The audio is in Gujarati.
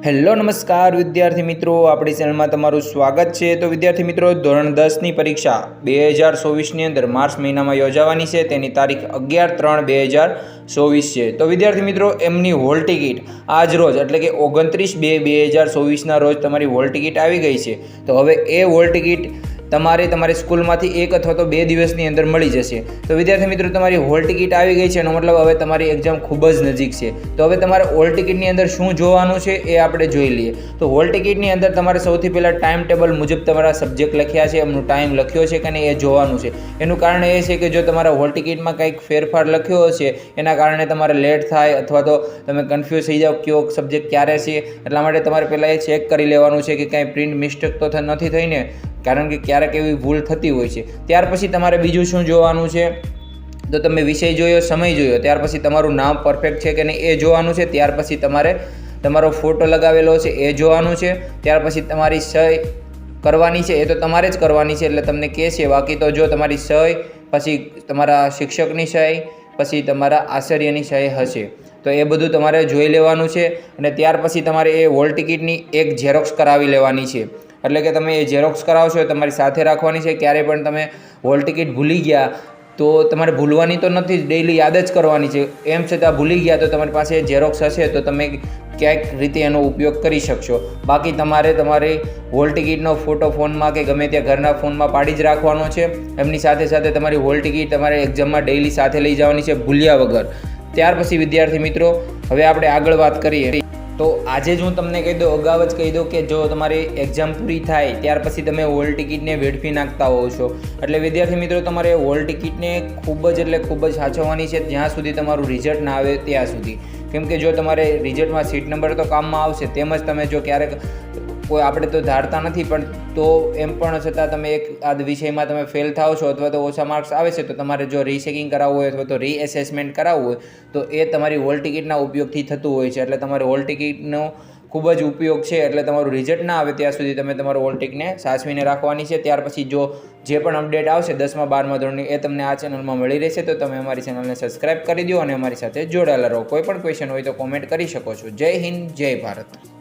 હેલો, નમસ્કાર વિદ્યાર્થી મિત્રો. આપણી ચેનલમાં તમારું સ્વાગત છે. તો વિદ્યાર્થી મિત્રો, ધોરણ દસની પરીક્ષા બે હજાર ચોવીસની અંદર માર્ચ મહિનામાં યોજાવાની છે. તેની તારીખ અગિયાર ત્રણ બે હજાર ચોવીસ છે. તો વિદ્યાર્થી મિત્રો, એમની હોલ ટિકિટ આજ રોજ, એટલે કે ઓગણત્રીસ બે બે હજાર ચોવીસના રોજ તમારી હોલ ટિકિટ આવી ગઈ છે. તો હવે એ હોલ ટિકિટ તમારે તમારી સ્કૂલમાંથી એક અથવા તો બે દિવસની અંદર મળી જશે. તો વિદ્યાર્થી મિત્રો, તમારી હોલ ટિકિટ આવી ગઈ છે એનો મતલબ હવે તમારી એક્ઝામ ખૂબ જ નજીક છે. તો હવે તમારે હોલ ટિકિટની અંદર શું જોવાનું છે એ આપણે જોઈ લઈએ. તો હોલ ટિકિટની અંદર તમારે સૌથી પહેલાં ટાઈમ ટેબલ મુજબ તમારા સબ્જેક્ટ લખ્યા છે, એમનું ટાઈમ લખ્યો છે કે નહીં એ જોવાનું છે. એનું કારણ એ છે કે જો તમારા હોલ ટિકિટમાં કંઈક ફેરફાર લખ્યો હશે, એના કારણે તમારે લેટ થાય અથવા તો તમે કન્ફ્યુઝ થઈ જાઓ કયો સબ્જેક્ટ ક્યારે છે. એટલા માટે તમારે પહેલાં એ ચેક કરી લેવાનું છે કે કાંઈ પ્રિન્ટ મિસ્ટેક તો નથી થઈ ને કારણ કે ક્યારેક એવી ભૂલ થતી હોય છે. ત્યાર પછી તમારે બીજું શું જોવાનું છે? તો તમે વિષય જોયો, સમય જોયો, ત્યાર પછી તમારું નામ પરફેક્ટ છે કે નહીં એ જોવાનું છે. ત્યાર પછી તમારે તમારો ફોટો લગાવેલો છે એ જોવાનું છે. ત્યાર પછી તમારી સહી કરવાની છે એ તો તમારે જ કરવાની છે, એટલે તમને કહે છે, બાકી તો જો તમારી સહી પછી તમારા શિક્ષકની સહી પછી તમારા આચાર્યની સહી હશે. તો એ બધું તમારે જોઈ લેવાનું છે અને ત્યાર પછી તમારે એ હોલ ટિકિટની એક ઝેરોક્સ કરાવી લેવાની છે. એટલે કે તમે એ ઝેરોક્સ કરાવશો તમારી સાથે રાખવાની છે, ક્યારેય પણ તમે હોલ ટિકિટ ભૂલી ગયા, તો તમારે ભૂલવાની તો નથી જ ડેઈલી યાદ જ કરવાની છે. એમ છતાં ભૂલી ગયા તો તમારી પાસે ઝેરોક્સ હશે, તો તમે ક્યાંક રીતે એનો ઉપયોગ કરી શકશો. બાકી તમારે તમારી હોલ ટિકિટનો ફોટો ફોનમાં કે ગમે ત્યાં ઘરના ફોનમાં પાડી જ રાખવાનો છે. એમની સાથે સાથે તમારી હોલ ટિકિટ તમારે એક્ઝામમાં ડેઈલી સાથે લઈ જવાની છે ભૂલ્યા વગર. ત્યાર પછી વિદ્યાર્થી મિત્રો, હવે આપણે આગળ વાત કરીએ. તો આજે જ હું તમને કહી દઉં, અગાઉ જ કહી દઉં કે જો તમારી એક્ઝામ પૂરી થાય, ત્યાર પછી તમે હોલ ટિકિટને વેડફી નાખતા હોવ છો. એટલે વિદ્યાર્થી મિત્રો, તમારે હોલ ટિકિટને ખૂબ જ એટલે ખૂબ જ સાચવવાની છે, જ્યાં સુધી તમારું રિઝલ્ટ ના આવે ત્યાં સુધી. કેમ કે જો તમારે રિઝલ્ટમાં સીટ નંબર તો કામમાં આવશે તેમજ તમે જો ક્યારેક કોઈ, આપણે તો ધારતા નથી, પણ તો એમ પણ છતાં તમે એક આ વિષયમાં તમે ફેલ થાઓ છો અથવા તો ઓછા માર્ક્સ આવે છે, તો તમારે જો રીચેકિંગ કરાવવું હોય અથવા તો રીએસેસમેન્ટ કરાવવું હોય, તો એ તમારી હોલ ટિકિટના ઉપયોગથી થતું હોય છે. એટલે તમારે હોલ ટિકિટનો ખૂબ જ ઉપયોગ છે, એટલે તમારું રિઝલ્ટ ના આવે ત્યાં સુધી તમે તમારું હોલ ટિકને સાચવીને રાખવાની છે. ત્યાર પછી જો જે પણ અપડેટ આવશે દસમા, બારમા ધોરણની, એ તમને આ ચેનલમાં મળી રહેશે. તો તમે અમારી ચેનલને સબસ્ક્રાઇબ કરી દો અને અમારી સાથે જોડાયેલા રહો. કોઈ પણ ક્વેશ્ચન હોય તો કોમેન્ટ કરી શકો છો. જય હિન્દ, જય ભારત.